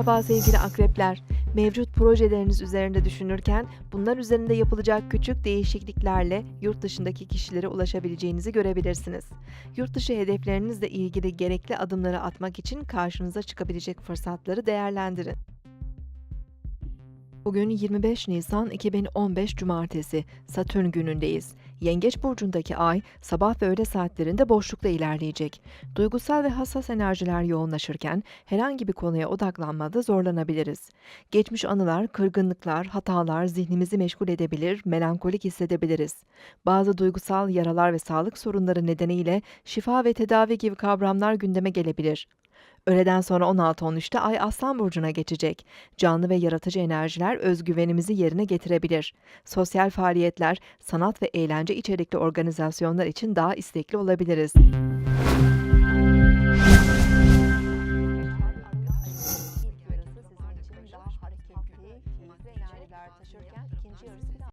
Merhaba sevgili akrepler. Mevcut projeleriniz üzerinde düşünürken bunlar üzerinde yapılacak küçük değişikliklerle yurt dışındaki kişilere ulaşabileceğinizi görebilirsiniz. Yurt dışı hedeflerinizle ilgili gerekli adımları atmak için karşınıza çıkabilecek fırsatları değerlendirin. Bugün 25 Nisan 2015 Cumartesi, Satürn günündeyiz. Yengeç burcundaki ay sabah ve öğle saatlerinde boşlukta ilerleyecek. Duygusal ve hassas enerjiler yoğunlaşırken herhangi bir konuya odaklanmada zorlanabiliriz. Geçmiş anılar, kırgınlıklar, hatalar zihnimizi meşgul edebilir, melankolik hissedebiliriz. Bazı duygusal yaralar ve sağlık sorunları nedeniyle şifa ve tedavi gibi kavramlar gündeme gelebilir. Öğleden sonra 16.13'te Ay Aslan Burcu'na geçecek. Canlı ve yaratıcı enerjiler özgüvenimizi yerine getirebilir. Sosyal faaliyetler, sanat ve eğlence içerikli organizasyonlar için daha istekli olabiliriz.